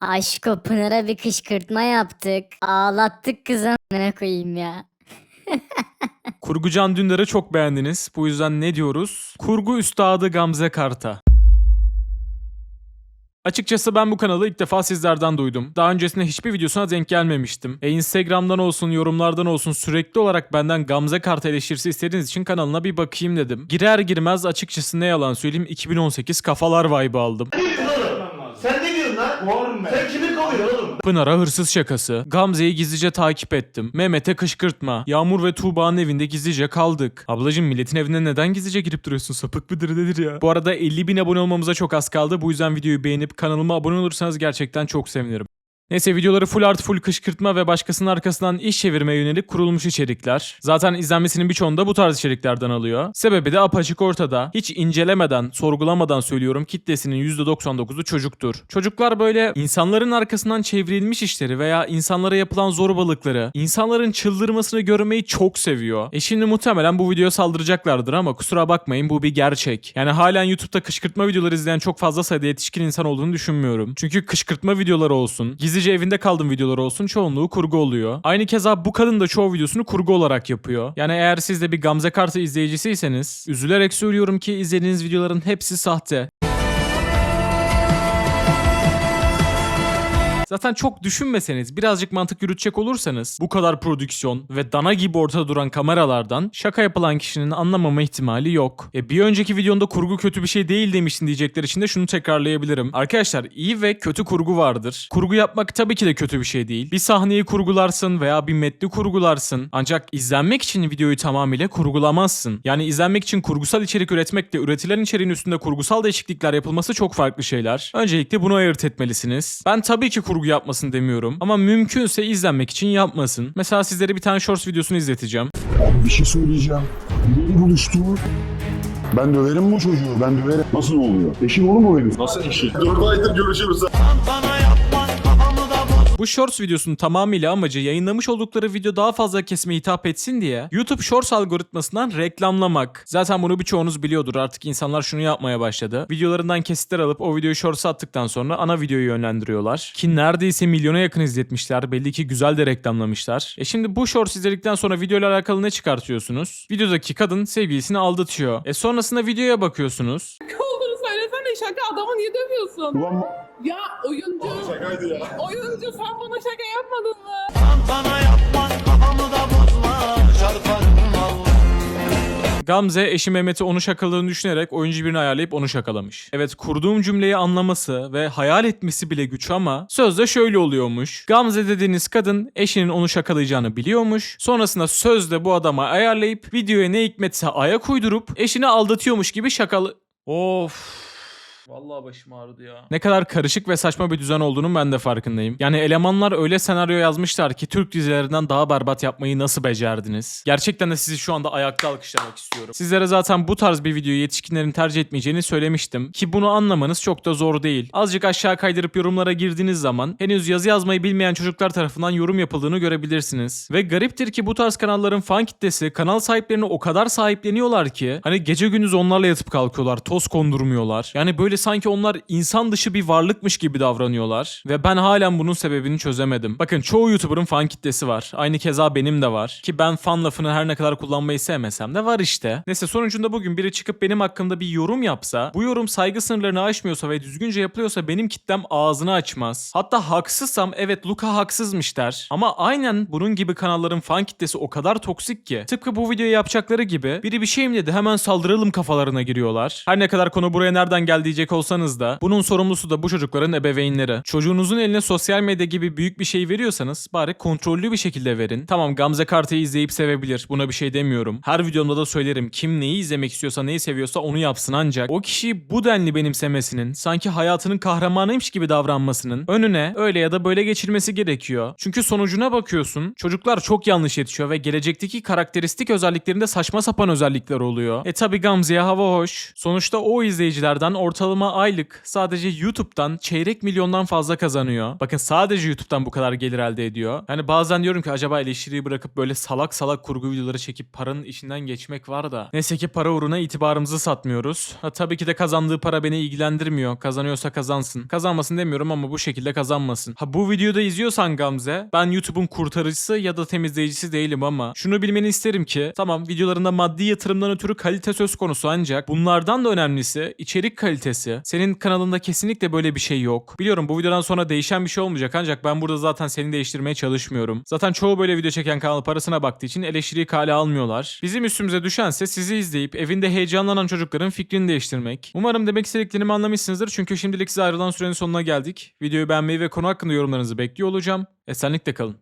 Aşko Pınar'a bir kışkırtma yaptık. Ağlattık kızı ne koyayım ya. Kurgucan Dündar'ı çok beğendiniz. Bu yüzden ne diyoruz? Kurgu Üstadı Gamze Karta. Açıkçası ben bu kanalı ilk defa sizlerden duydum. Daha öncesinde hiçbir videosuna denk gelmemiştim. E Instagram'dan olsun, yorumlardan olsun sürekli olarak benden Gamze Karta eleştirisi istediğiniz için kanalına bir bakayım dedim. Girer girmez açıkçası ne yalan söyleyeyim 2018 kafalar vibe aldım. Sen kimi kovuyorsun oğlum? Pınar'a hırsız şakası. Gamze'yi gizlice takip ettim. Mehmet'e kışkırtma. Yağmur ve Tuğba'nın evinde gizlice kaldık. Ablacım milletin evine neden gizlice girip duruyorsun? Sapık mıdır nedir ya? Bu arada 50 bin abone olmamıza çok az kaldı. Bu yüzden videoyu beğenip kanalıma abone olursanız gerçekten çok sevinirim. Neyse videoları full art full kışkırtma ve başkasının arkasından iş çevirmeye yönelik kurulmuş içerikler. Zaten izlenmesinin birçoğunu da bu tarz içeriklerden alıyor. Sebebi de apaçık ortada. Hiç incelemeden, sorgulamadan söylüyorum kitlesinin %99'u çocuktur. Çocuklar böyle insanların arkasından çevrilmiş işleri veya insanlara yapılan zorbalıkları, insanların çıldırmasını görmeyi çok seviyor. E şimdi muhtemelen bu videoya saldıracaklardır ama kusura bakmayın bu bir gerçek. Yani halen YouTube'da kışkırtma videoları izleyen çok fazla sayıda yetişkin insan olduğunu düşünmüyorum. Çünkü kışkırtma videoları olsun, gizlice evinde kaldım videoları olsun çoğunluğu kurgu oluyor. Aynı keza bu kadın da çoğu videosunu kurgu olarak yapıyor. Yani eğer siz de bir Gamze Kartı izleyicisiyseniz üzülerek söylüyorum ki izlediğiniz videoların hepsi sahte. Zaten çok düşünmeseniz, birazcık mantık yürütecek olursanız bu kadar prodüksiyon ve dana gibi ortada duran kameralardan şaka yapılan kişinin anlamama ihtimali yok. E bir önceki videonda kurgu kötü bir şey değil demiştin diyecekler için de şunu tekrarlayabilirim. Arkadaşlar iyi ve kötü kurgu vardır. Kurgu yapmak tabii ki de kötü bir şey değil. Bir sahneyi kurgularsın veya bir metni kurgularsın. Ancak izlenmek için videoyu tamamıyla kurgulamazsın. Yani izlenmek için kurgusal içerik üretmekle üretilen içeriğin üstünde kurgusal değişiklikler yapılması çok farklı şeyler. Öncelikle bunu ayırt etmelisiniz. Ben tabii ki kurgu yapmasın demiyorum ama mümkünse izlenmek için yapmasın. Mesela sizlere bir tane shorts videosunu izleteceğim. Bir şey söyleyeceğim. Birileri buluştu. Ben döverim bu çocuğu, ben döverim. Nasıl oluyor? Eşin olur mu benim? Nasıl eşin? 4 aydır görüşürüz. Bu Shorts videosunun tamamıyla amacı yayınlamış oldukları video daha fazla kesime hitap etsin diye YouTube Shorts algoritmasından reklamlamak. Zaten bunu birçoğunuz biliyordur artık insanlar şunu yapmaya başladı. Videolarından kesitler alıp o videoyu Shorts'a attıktan sonra ana videoyu yönlendiriyorlar. Ki neredeyse milyona yakın izletmişler. Belli ki güzel de reklamlamışlar. E şimdi bu Shorts izledikten sonra videoyla alakalı ne çıkartıyorsunuz? Videodaki kadın sevgilisini aldatıyor. E sonrasında videoya bakıyorsunuz. Şaka adamı niye dövüyorsun? Ulan Ya oyuncu. şakaydı ya. Oyuncu sen bana şaka yapmadın mı? Gamze eşi Mehmet'i onu şakaladığını düşünerek oyuncu birini ayarlayıp onu şakalamış. Evet kurduğum cümleyi anlaması ve hayal etmesi bile güç ama sözde şöyle oluyormuş. Gamze dediğiniz kadın eşinin onu şakalayacağını biliyormuş. Sonrasında sözde bu adama ayarlayıp videoya ne hikmetse ayak uydurup eşini aldatıyormuş gibi şakalı... Of... Vallahi başım ağrıdı ya. Ne kadar karışık ve saçma bir düzen olduğunun ben de farkındayım. Yani elemanlar öyle senaryo yazmışlar ki Türk dizilerinden daha berbat yapmayı nasıl becerdiniz? Gerçekten de sizi şu anda ayakta alkışlamak istiyorum. Sizlere zaten bu tarz bir videoyu yetişkinlerin tercih etmeyeceğini söylemiştim. Ki bunu anlamanız çok da zor değil. Azıcık aşağı kaydırıp yorumlara girdiğiniz zaman henüz yazı yazmayı bilmeyen çocuklar tarafından yorum yapıldığını görebilirsiniz. Ve gariptir ki bu tarz kanalların fan kitlesi kanal sahiplerini o kadar sahipleniyorlar ki hani gece gündüz onlarla yatıp kalkıyorlar. Toz kondurmuyorlar. Yani böyle sanki onlar insan dışı bir varlıkmış gibi davranıyorlar. Ve ben halen bunun sebebini çözemedim. Bakın çoğu YouTuber'ın fan kitlesi var. Aynı keza benim de var. Ki ben fan lafını her ne kadar kullanmayı sevmesem de var işte. Neyse sonucunda bugün biri çıkıp benim hakkımda bir yorum yapsa, bu yorum saygı sınırlarını aşmıyorsa ve düzgünce yapılıyorsa benim kitlem ağzını açmaz. Hatta haksızsam evet Luka haksızmış der. Ama aynen bunun gibi kanalların fan kitlesi o kadar toksik ki. Tıpkı bu videoyu yapacakları gibi biri bir şey mi dedi hemen saldıralım kafalarına giriyorlar. Her ne kadar konu buraya nereden geldi diyecek olsanız da bunun sorumlusu da bu çocukların ebeveynleri. Çocuğunuzun eline sosyal medya gibi büyük bir şey veriyorsanız bari kontrollü bir şekilde verin. Tamam Gamze Kart'ı izleyip sevebilir. Buna bir şey demiyorum. Her videomda da söylerim. Kim neyi izlemek istiyorsa neyi seviyorsa onu yapsın ancak o kişiyi bu denli benimsemesinin sanki hayatının kahramanıymış gibi davranmasının önüne öyle ya da böyle geçirmesi gerekiyor. Çünkü sonucuna bakıyorsun. Çocuklar çok yanlış yetişiyor ve gelecekteki karakteristik özelliklerinde saçma sapan özellikler oluyor. E tabi Gamze'ye hava hoş. Sonuçta o izleyicilerden ortalama ortalama aylık sadece YouTube'dan çeyrek milyondan fazla kazanıyor. Bakın sadece YouTube'dan bu kadar gelir elde ediyor. Yani bazen diyorum ki acaba eleştiriyi bırakıp böyle salak salak kurgu videoları çekip paranın içinden geçmek var da. Neyse ki para uğruna itibarımızı satmıyoruz. Ha, tabii ki de kazandığı para beni ilgilendirmiyor. Kazanıyorsa kazansın. Kazanmasın demiyorum ama bu şekilde kazanmasın. Ha bu videoda izliyorsan Gamze ben YouTube'un kurtarıcısı ya da temizleyicisi değilim ama şunu bilmeni isterim ki tamam videolarında maddi yatırımdan ötürü kalite söz konusu ancak bunlardan da önemlisi içerik kalitesi. Senin kanalında kesinlikle böyle bir şey yok. Biliyorum bu videodan sonra değişen bir şey olmayacak ancak ben burada zaten seni değiştirmeye çalışmıyorum. Zaten çoğu böyle video çeken kanal parasına baktığı için eleştiriyi kale almıyorlar. Bizim üstümüze düşense sizi izleyip evinde heyecanlanan çocukların fikrini değiştirmek. Umarım demek istediklerimi anlamışsınızdır çünkü şimdilik size ayrılan sürenin sonuna geldik. Videoyu beğenmeyi ve konu hakkında yorumlarınızı bekliyor olacağım. Esenlikle kalın.